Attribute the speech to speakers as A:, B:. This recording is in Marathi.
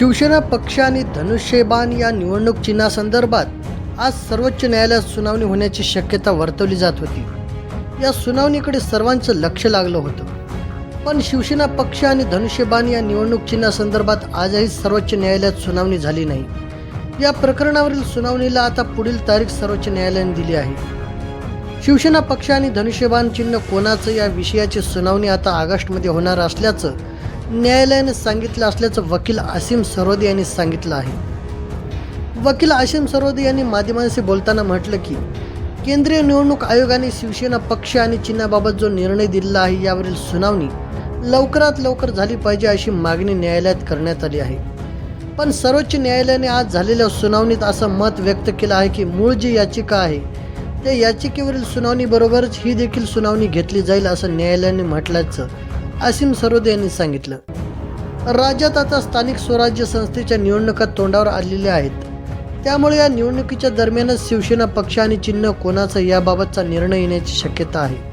A: शिवसेना पक्ष आणि धनुष्यबाण या निवडणूक चिन्हासंदर्भात आज सर्वोच्च न्यायालयात सुनावणी होण्याची शक्यता वर्तवली जात होती. या सुनावणीकडे सर्वांचं लक्ष लागलं होतं. पण शिवसेना पक्ष आणि धनुष्यबाण या निवडणूक चिन्हासंदर्भात आजही सर्वोच्च न्यायालयात सुनावणी झाली नाही. या प्रकरणावरील सुनावणीला आता पुढील तारीख सर्वोच्च न्यायालयाने दिली आहे. शिवसेना पक्ष आणि धनुष्यबाण चिन्ह कोणाचं या विषयाची सुनावणी आता ऑगस्टमध्ये होणार असल्याचं न्यायालयाने सांगितलं असल्याचं वकील आसिम सरोदे यांनी सांगितलं आहे. वकील आसिम सरोदे यांनी माध्यमांशी बोलताना म्हटलं की केंद्रीय निवडणूक आयोगाने शिवसेना पक्ष आणि चिन्हाबाबत जो निर्णय दिलेला आहे यावरील सुनावणी लवकरात लवकर झाली पाहिजे अशी मागणी न्यायालयात करण्यात आली आहे. पण सर्वोच्च न्यायालयाने आज झालेल्या सुनावणीत असं मत व्यक्त केलं आहे की मूळ जी याचिका आहे त्या याचिकेवरील सुनावणीबरोबरच ही देखील सुनावणी घेतली जाईल असं न्यायालयाने म्हटल्याचं असीम सरोदे यांनी सांगितलं. राज्यात आता स्थानिक स्वराज्य संस्थेच्या निवडणुका तोंडावर आलेल्या आहेत. त्यामुळे या निवडणुकीच्या दरम्यानच शिवसेना पक्ष आणि चिन्ह कोणाचं याबाबतचा निर्णय येण्याची शक्यता आहे.